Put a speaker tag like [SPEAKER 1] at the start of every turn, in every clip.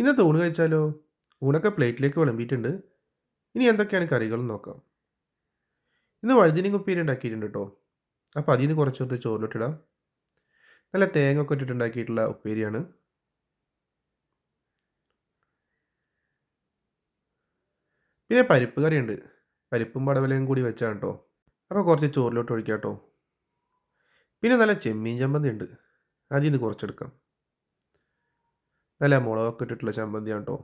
[SPEAKER 1] ഇന്നത്തെ ഊണ് കഴിച്ചാലോ? ഊണൊക്കെ പ്ലേറ്റിലേക്ക് വിളമ്പിയിട്ടുണ്ട്. ഇനി എന്തൊക്കെയാണ് കറികൾ നോക്കാം. ഇന്ന് വഴുതിനും കുപ്പീര് ഉണ്ടാക്കിയിട്ടുണ്ട് കേട്ടോ അപ്പോൾ അതിൽ നിന്ന് കുറച്ചെടുത്ത് ചോറിലിട്ടിടാം നല്ല തേങ്ങ ഒക്കെ ഇട്ടിട്ടുണ്ടാക്കിയിട്ടുള്ള ഉപ്പേരിയാണ്. പിന്നെ പരിപ്പ് കറിയുണ്ട്. പരിപ്പും പടവലയും കൂടി വെച്ചാണ് കേട്ടോ അപ്പോൾ കുറച്ച് ചോറിലോട്ട് ഒഴിക്കാം കേട്ടോ പിന്നെ നല്ല ചെമ്മീൻ ചമ്മന്തി ഉണ്ട്. അതിൽ നിന്ന് കുറച്ചെടുക്കാം. നല്ല മുളകൊക്കെ ഇട്ടിട്ടുള്ള ചമ്മന്തിയാണ് കേട്ടോ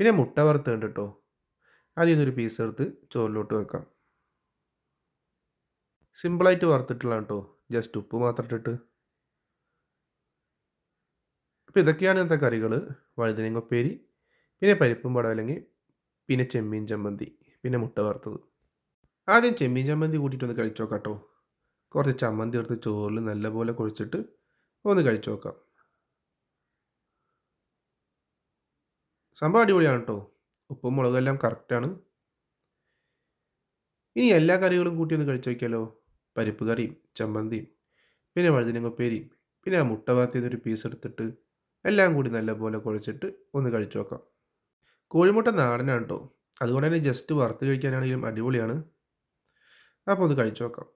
[SPEAKER 1] പിന്നെ മുട്ട വറുത്തുണ്ട് കേട്ടോ അതിൽ നിന്നൊരു പീസ് എടുത്ത് ചോറിലോട്ട് വെക്കാം. സിമ്പിളായിട്ട് വറുത്തിട്ടുള്ള കേട്ടോ ജസ്റ്റ് ഉപ്പ് മാത്രം ഇട്ടിട്ട്. അപ്പോൾ ഇതൊക്കെയാണ് ഇന്നത്തെ കറികൾ വഴുതനങ്ങപ്പേരി പിന്നെ പരിപ്പും പടവലങ്ങി പിന്നെ ചെമ്മീൻ ചമ്മന്തി പിന്നെ മുട്ട വറുത്തത്. ആദ്യം ചെമ്മീൻ ചമ്മന്തി കൂട്ടിയിട്ടൊന്ന് കഴിച്ചു നോക്കാം കേട്ടോ കുറച്ച് ചമ്മന്തി എടുത്ത് ചോറിൽ നല്ലപോലെ കുഴിച്ചിട്ട് ഒന്ന് കഴിച്ചു നോക്കാം. സംഭവം അടിപൊളിയാണ് കേട്ടോ. ഉപ്പും മുളകും എല്ലാം കറക്റ്റാണ് ഇനി എല്ലാ കറികളും കൂട്ടി ഒന്ന് കഴിച്ചു നോക്കിയാലോ? പരിപ്പ് കറിയും ചമ്മന്തിയും പിന്നെ വഴുതിനങ്ങപ്പേരിയും പിന്നെ ആ മുട്ട വാത്തിയതൊരു പീസ് എടുത്തിട്ട് എല്ലാം കൂടി നല്ലപോലെ കുഴച്ചിട്ട് ഒന്ന് കഴിച്ചു നോക്കാം. കോഴിമുട്ട നാടനാണ് കേട്ടോ. അതുകൊണ്ട് തന്നെ ജസ്റ്റ് വറുത്ത് കഴിക്കാനാണെങ്കിലും അടിപൊളിയാണ്. അപ്പോൾ ഒന്ന് കഴിച്ചു നോക്കാം.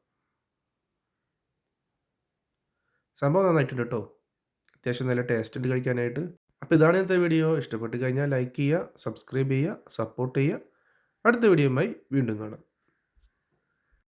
[SPEAKER 1] സംഭവം നന്നായിട്ടുണ്ട് കേട്ടോ. അത്യാവശ്യം നല്ല ടേസ്റ്റ് ഉണ്ട് കഴിക്കാനായിട്ട്. അപ്പോൾ ഇതാണ് ഇന്നത്തെ വീഡിയോ ഇഷ്ടപ്പെട്ട് കഴിഞ്ഞാൽ ലൈക്ക് ചെയ്യുക സബ്സ്ക്രൈബ് ചെയ്യുക സപ്പോർട്ട് ചെയ്യുക. അടുത്ത വീഡിയോയുമായി വീണ്ടും കാണാം.